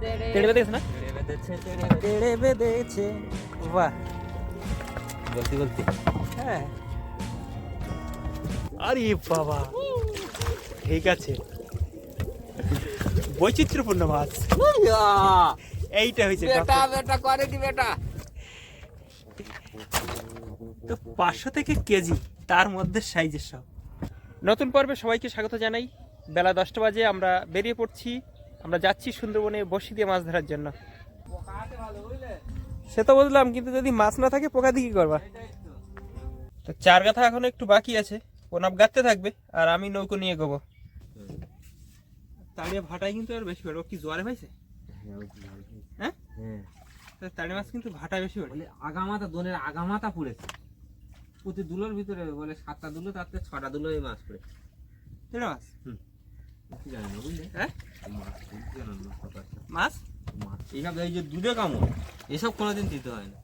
তেড়ে বেঁধে গেছে না? তেড়ে বেঁধেছে বেঁধেছে বাহ। বলতে বলতে হ্যাঁ। আরে বাবা। ঠিক আছে। বৈচিত্র্যপূর্ণ মাছ। এইটা হয়েছে বেটা বেটা করে কি বেটা। তো পাঁচশো থেকে কেজি তার মধ্যে সাইজের সব। নতুন পর্বে সবাইকে স্বাগত জানাই। বেলা দশটা বাজে আমরা বেরিয়ে পড়ছি আমরা যাচ্ছি সুন্দরবনে বসি দিয়ে মাছ ধরার জন্য। সে তো বুঝলাম কিন্তু যদি মাছ না থাকে পোকা দিয়ে কি করবা? তো চার গাথা এখনও একটু বাকি আছে প্রণাম গাঁততে থাকবে আর আমি নৌকো নিয়ে গোবো তাড়িয়ে ভাটাই কিন্তু আর বেশি পড়ে ও কি জোয়ারে হয়েছে হ্যাঁ হ্যাঁ? তা তাড়ি মাছ কিন্তু ভাটা বেশি পড়ে আগামাতা দোনের আগামাতা পড়েছে। প্রতি দুলোর ভিতরে বলে সাতটা দুলো তাতে ছটা দুলো এই মাছ পড়ে। মাছ? হ্যাঁ মাছ মাছ? মাছ? এইসব এই যে দুধে কামড় এসব কোনোদিন দিতে হয় না।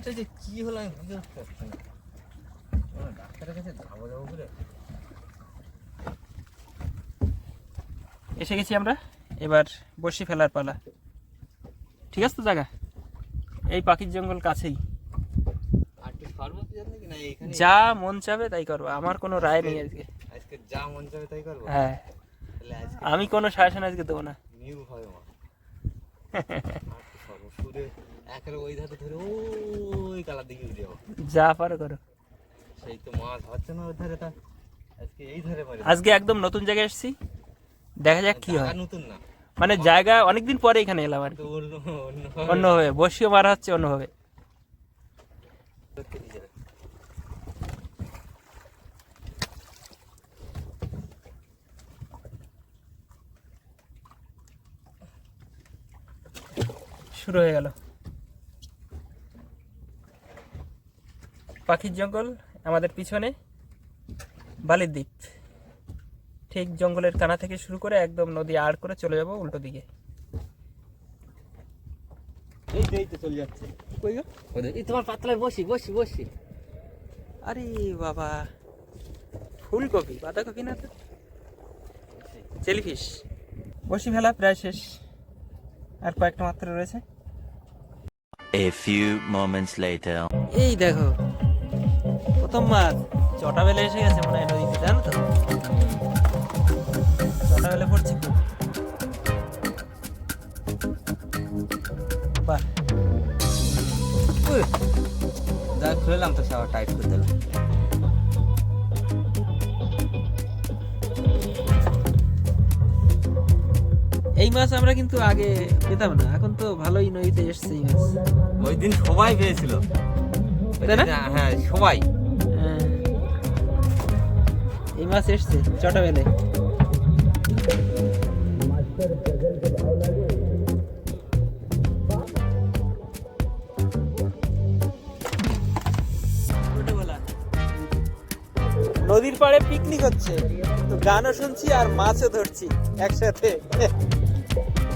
এইটা যে কি হলো আমি বুঝতে পারছি না। ডাক্তারের কাছে যাব যাব করে এসে গেছি আমরা এবার বসি ফেলার পালা। ঠিক আছে তো জায়গা এই পাখির জঙ্গল কাছেই। আর একটু সর্বত জানি কি না এখানে যা মন চাবে তাই করব আমার কোনো রায় নেই আজকে। আজকে যা মন যাবে তাই করব? হ্যাঁ। আমি কোনো সাজেশন আজকে দেবো না। নিউ হবে মা সর্বসুরে ওই ধারে ধরে ওই কালার দিকে উঠে যাব। যা পারো করো। সেই তো মাছ হচ্ছে না ওই ধারে তা আজকে এই ধারে পারে আজকে একদম নতুন জায়গায় এসেছি। দেখা যাক কি হয়। নতুন না। মানে জায়গা অনেকদিন পরে এখানে এলাম আর অন্য হবে। বসিও মারা হচ্ছে অন্য হবে। শুরু হয়ে গেল। পাখির জঙ্গল আমাদের পিছনে বালির দ্বীপ। ঠিক জঙ্গলের কানা থেকে শুরু করে একদম নদী আড় করে চলে যাব উল্টো দিকে। এই তো এই তো চলে যাচ্ছে। এই তোমার পাতলায় বসি বসি বসি। আরে বাবা ফুলকপি বাঁধাকপি না তো? জেলিফিশ বসি ফেলা প্রায় শেষ। আর কয়েকটা মাত্র রয়েছে। A few moments later. এই দেখো প্রথম মাছ চটা বেলে এসে গেছে মনে হয় নদীতে, জানো তো? চটা বেলে পড়ছে বাহ। যা খুললাম তো, সব টাইট করে দিলাম। এই মাছ আমরা কিন্তু আগে পেতাম না। এখন তো ভালোই নদীতে এসছে এই মাছ। ওই দিন সবাই পেয়েছিল। তাই না? হ্যাঁ সবাই। হ্যাঁ। এই মাছ এসছে চটা বেলে নদীর পাড়ে পিকনিক হচ্ছে। তো গানও শুনছি আর মাছও ধরছি একসাথে।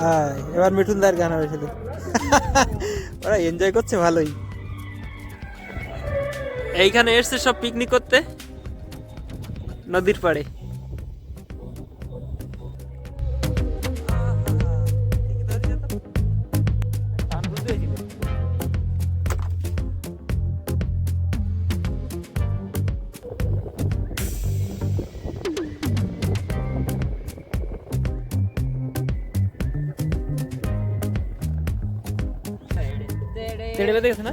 হ্যাঁ এবার মিঠুনদার গান হবে শুধু। ওরা এনজয় করছে ভালোই। এইখানে এসছে সব পিকনিক করতে, নদীর পাড়ে। তেড়ে বেঁধে গেছে না?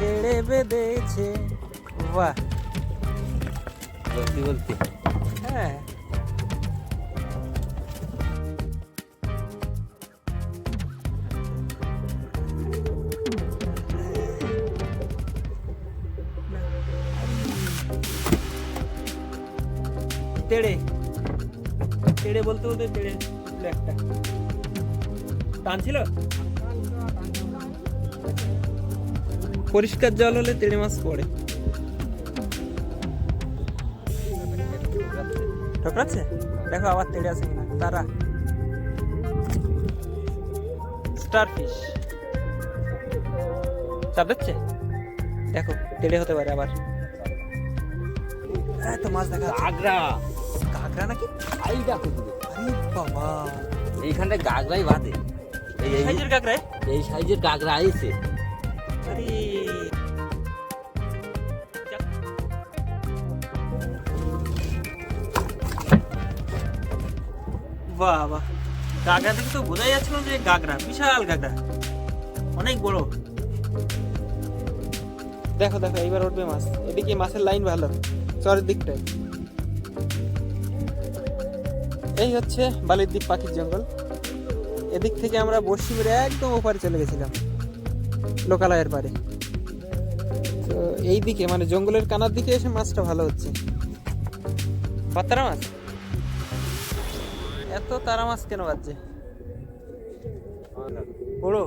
তেড়ে বেঁধেছে। বাহ। বলতে বলতে হ্যাঁ। তেড়ে তেড়ে বলতে বলতে তেড়ে একটা টানছিল পরিষ্কার জল হলে তেড়ে মাছ পড়ে ঠকরাচ্ছে দেখো আবার তেড়ে আছে কিনা। তারা স্টার ফিশ চাপ দিচ্ছে? দেখো তেড়ে হতে পারে আবার। হ্যাঁ তো মাছ দেখা আগ্রা কাঁকড়া নাকি? আই দেখো। আরে বাবা। এইখানটায় গাগরাই বাঁধে এই সাইজের কাঁকড়ায় এই সাইজের গাগরা আইছে। আরে। বাহ বাহ। গাগরা থেকে তো বোঝাই যাচ্ছিল যে গাগরা বিশাল গাগরা। অনেক বড়। দেখো দেখো এইবার উঠবে মাছ। এদিকে মাছের লাইন ভালো। চরের দিকটায়। এই হচ্ছে বালির দ্বীপ পাখির জঙ্গল। এদিক থেকে আমরা বসি মেরে একদম ওপারে চলে গেছিলাম লোকালয়ের পারে। তো এই দিকে মানে জঙ্গলের কানার দিকে এসে মাছটা ভালো হচ্ছে। পাতারা মাছ? এত তারা মাছ কেন বাজছে? বড়।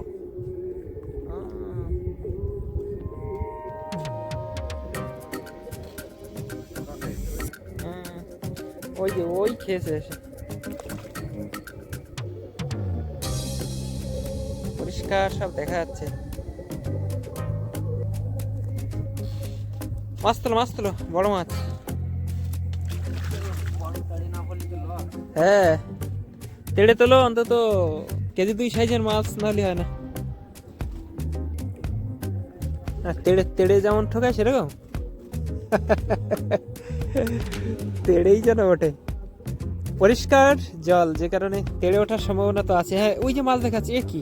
ওই যে ওই খেয়েছে পরিষ্কার সব দেখা যাচ্ছে। মাছ তোলো মাছ তোলো, বড় মাছ। হ্যাঁ তেড়ে তোলো, অন্তত কেজি দুই সাইজের মাছ নাহলে হয় না। তেড়ে তেড়ে যেমন ঠোকায় সেরকম। তেড়েই যেন ওঠে। পরিষ্কার জল, যে কারণে তেড়ে ওঠার সম্ভাবনা তো আছে। হ্যাঁ ওই যে মাছ দেখাচ্ছে, এ কি?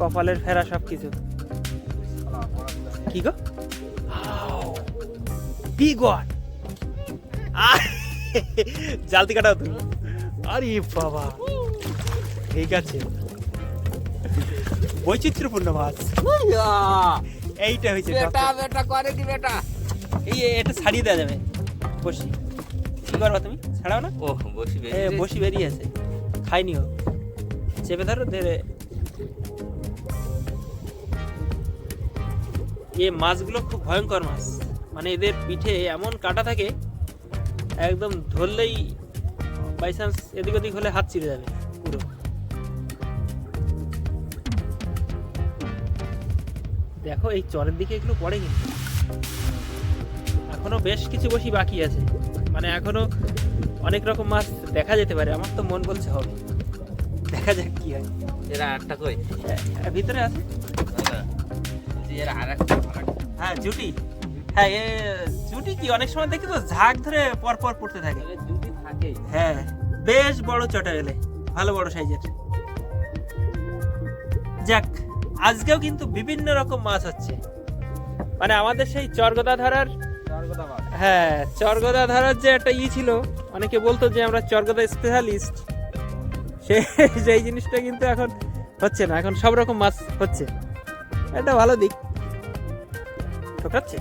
কপালের ফেরা সব কিছু কি গো? ওয়ান জালতি কাটাও তুমি। আরে বাবা। ঠিক আছে। বৈচিত্র্যপূর্ণ মাছ। এইটা হয়েছে বেটা বেটা করে দি বেটা। এই এটা ছাড়িয়ে দেওয়া যাবে। বসি। কি করবা তুমি? ছাড়াও না? ও বসি এ বসি বেরিয়ে আছে খাইনি ও চেপে ধরো ধরে এ মাছগুলো খুব ভয়ঙ্কর মাছ। মানে এদের পিঠে এমন কাটা থাকে একদম ধরলেই বাই চান্স এদিক ওদিক হলে হাত চিড়ে যাবে পুরো। দেখো এই চরের দিকে এগুলো পড়ে কিন্তু। এখনও বেশ কিছু বসি বাকি আছে। মানে এখনও অনেক রকম মাছ দেখা যেতে পারে আমার তো মন বলছে হবে। দেখা যাক কি হয়। এরা আটটা কই? এ ভিতরে আছে। বলছি এরা হ্যাঁ জুটি। হ্যাঁ এ জুটি কি অনেক সময় দেখি তো ঝাঁক ধরে পর পর পড়তে থাকে। দুটি থাকেই হ্যাঁ বেশ বড় চটা গেলে ভালো বড় সাইজের। যাক আজকেও কিন্তু বিভিন্ন রকম মাছ হচ্ছে। মানে আমাদের সেই চরগদা ধরার হ্যাঁ চরগদা ধরার যে একটা ই ছিল অনেকে বলতো যে আমরা চরগদা স্পেশালিস্ট সে সেই জিনিসটা কিন্তু এখন হচ্ছে না এখন সব রকম মাছ হচ্ছে। এটা ভালো দিক। ঠকাচ্ছে?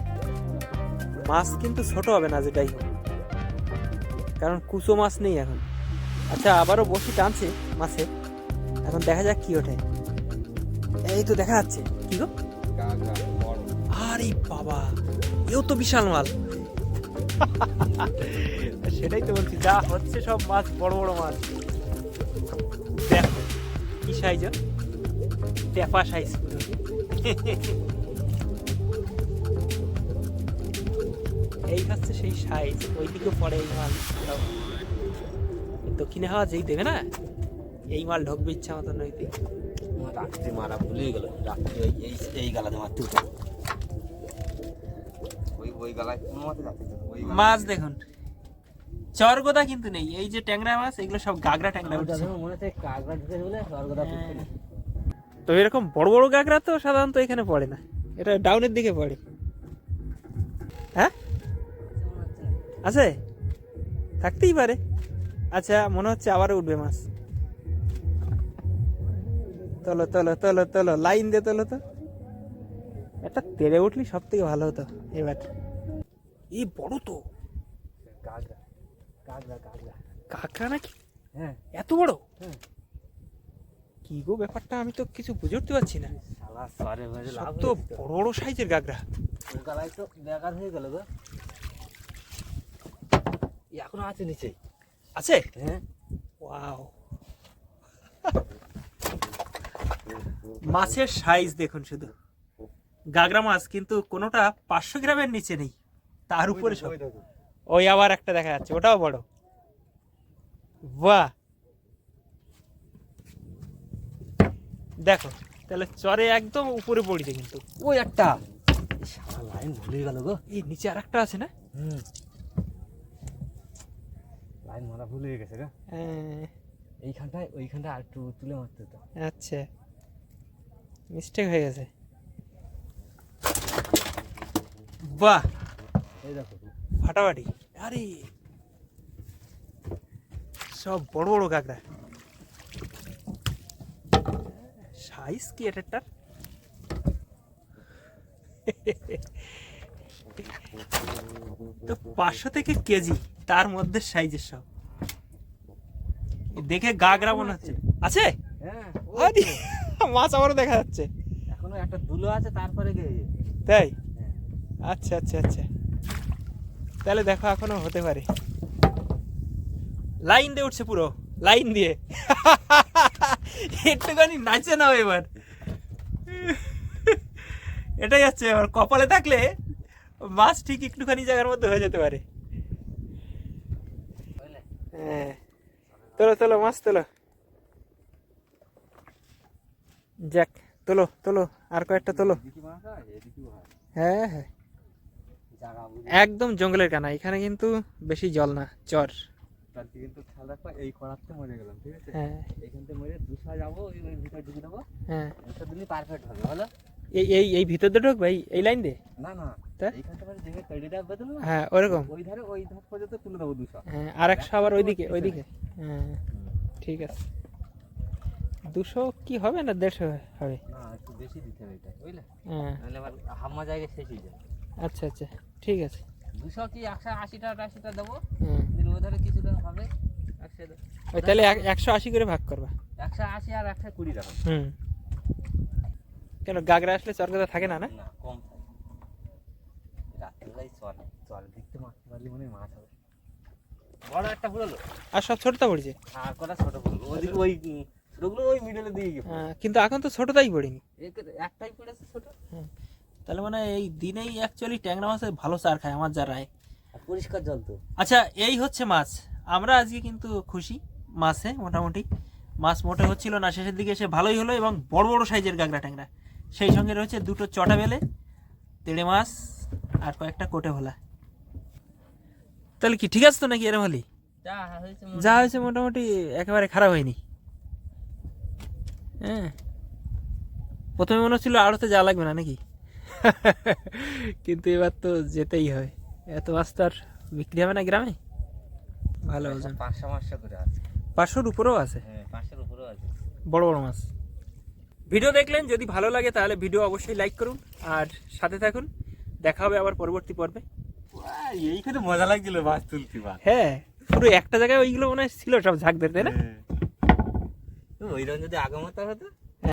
মাছ কিন্তু ছোট হবে না, যেটাই হোক। কারণ কুচো মাছ নেই এখন। আচ্ছা আবারও বসি টানছে মাছে। এখন দেখা যাক কি ওঠে। এই তো দেখা যাচ্ছে। কি গো? আরে বাবা, এও তো বিশাল মাল। সেটাই তো বলছি, যা হচ্ছে সব মাছ, বড় বড় মাছ। দেখো, কি সাইজ টেপা সাইজ এই হচ্ছে সেই সাইজ ওইদিকে পড়ে এই মাল। দক্ষিণে হাওয়া যেই দেবে না এই মাল ঢুকবে ইচ্ছা মতো নইতে রাত্রে মারা ভুলে গেল রাত্রে ওই এই এই গালাতে মারতে হতো। ওই ওই গালায় কোনো মতে মাছ দেখুন। চরগোদা কিন্তু নেই এই যে ট্যাংরা মাছ এগুলো সব গাগরা ট্যাংরা উঠছে। মনে হচ্ছে কাকড়া ঢুকে বলে স্বর্গদা হ্যাঁ। তো এরকম বড় বড় গাগরা তো সাধারণত এখানে পড়ে না। এটা ডাউনের দিকে পড়ে। হ্যাঁ? আছে? থাকতেই পারে। আচ্ছা মনে হচ্ছে আবারও উঠবে মাছ। তোলো তলো তলো তলো লাইন দিয়ে তলো তো। একটা তেড়ে উঠলি সব থেকে ভালো হতো এবার। এই বড় তো। কাকড়া কাকড়া কাকড়া কাঁকড়া নাকি? হ্যাঁ। এত বড়? হ্যাঁ। কি গো ব্যাপারটা? আমি তো কিছু বুঝে উঠতে পারছি না। সব তো বড় বড় সাইজের গাগরা। তো বেকার হয়ে গেল গো। এখনও আছে নিচে। আছে? হ্যাঁ। ওয়াও। মাছের সাইজ দেখুন শুধু। গাগরা মাছ কিন্তু কোনোটা পাঁচশো গ্রামের নিচে নেই। তার উপরে সব। ওই আবার একটা দেখা যাচ্ছে ওটাও বড়। বাহ! দেখো তাহলে চরে একদম উপরে পড়িছে কিন্তু। ওই একটা। শালা লাইন ভুলে গেল গো। এই নিচে আর একটা আছে না? হুম। লাইন মারা ভুল গেছে গো। হ্যাঁ, এইখানটায় ওইখানটায় আর একটু তুলে মারতে হতো। আচ্ছা। মিস্টেক হয়ে গেছে। বাহ! এই দেখো। ফাটাফাটি। আরে! সব বড় বড় কাঁকড়া। সাইজ কি এটারটার তো পাঁচশো থেকে কেজি তার মধ্যে সাইজের সব। দেখে গাগরা মনে হচ্ছে। আছে? হ্যাঁ মাছ আবারও দেখা যাচ্ছে। এখনও একটা দুলো আছে তারপরে তাই? হ্যাঁ। আচ্ছা আচ্ছা আচ্ছা। তাহলে দেখো এখনও হতে পারে। লাইন দিয়ে উঠছে পুরো। লাইন দিয়ে। একটুখানি নাচে নাও এবার। এটাই হচ্ছে এবার, কপালে থাকলে মাছ ঠিক একটুখানি জায়গার মধ্যে হয়ে যেতে পারে। হ্যাঁ। তোলো তোলো, মাছ তোলো। যাক, তোলো তোলো, আর কয়েকটা তোলো। হ্যাঁ হ্যাঁ। একদম জঙ্গলের কানা, এখানে কিন্তু বেশি জল না, চর। কিন্তু খেয়াল রাখবা এই করাতে মরে গেলাম ঠিক আছে? হ্যাঁ। এইখান থেকে মরে দুশা যাব ওই ওই ভিতর ঢুকে দেবো। হ্যাঁ। দিনই পারফেক্ট হবে বলো? এই এই এই ভিতর দিয়ে ঢুকবে এই- লাইন দিয়ে? না মানে না? হ্যাঁ ওরকম। ওই ধারে ওই ধার পর্যন্ত তুলে দেবো দুশো। হ্যাঁ আর একশো আবার ওইদিকে ওইদিকে। হ্যাঁ ঠিক আছে। দুশো কি হবে না দেড়শো হবে? না একটু বেশি দিতে হবে এটা বুঝলে? হ্যাঁ। হাম্মা জায়গায় শেষ হয়ে যাবে। আচ্ছা আচ্ছা ঠিক আছে। দুশো কি একশো আশিটা আশিটা দেবো। হুম। দিলে ওই ধারে কিছুটা হবে একশো ওই তাহলে এক- একশো আশি করে ভাগ করবা। একশো আশি আর একশো কুড়ি টাকা। হুম। কেন গাগরা আসলে চরকাতা থাকে না না? কম থাকে। রাত্রিবেলায় চল চল দেখতে মারতে পারলে মনে মাছ হবে। বড় একটা আর সব ছোটটা পড়েছে? আর কটা ছোট ওদিকে ওই ছোটগুলো ওই মিডলে দিয়ে হ্যাঁ, কিন্তু এখন তো ছোটটাই পড়িনি। একটাই পড়েছে ছোট। তাহলে মানে এই দিনেই অ্যাকচুয়ালি ট্যাংরা মাছের ভালো চার খায় আমার যা রায়। পরিষ্কার জল তো। আচ্ছা এই হচ্ছে মাছ। আমরা আজকে কিন্তু খুশি মাছে মোটামুটি। মাছ মোটে হচ্ছিল না শেষের দিকে এসে ভালোই হলো এবং বড় বড় সাইজের গাগরা ট্যাংরা। সেই সঙ্গে রয়েছে দুটো চটা বেলে তেড়ে মাছ আর কয়েকটা কোটে ভোলা। তাহলে কি ঠিক আছে তো নাকি এরম হলি? যা হয়েছে যা হয়েছে মোটামুটি একেবারে খারাপ হয়নি। হ্যাঁ। প্রথমে মনে হচ্ছিল আড়তে যা লাগবে না নাকি? কিন্তু এবার তো যেতেই হয়। এত মাছ তো আর বিক্রি হবে না গ্রামে? ভালো ওজন। পাঁচশো পাঁচশো করে আছে। পাঁচশোর উপরেও আছে? হ্যাঁ পাঁচশোর উপরেও আছে। বড় বড় মাছ। ভিডিও দেখলেন যদি ভালো লাগে তাহলে ভিডিও অবশ্যই লাইক করুন আর সাথে থাকুন। দেখা হবে আবার পরবর্তী পর্বে। এইখানে মজা লাগছিল মাছ তুলতে হ্যাঁ পুরো একটা জায়গায় ওইগুলো মনে হয় ছিল সব ঝাঁক ধরতে না? ওইরকম যদি আগামাতা হতো?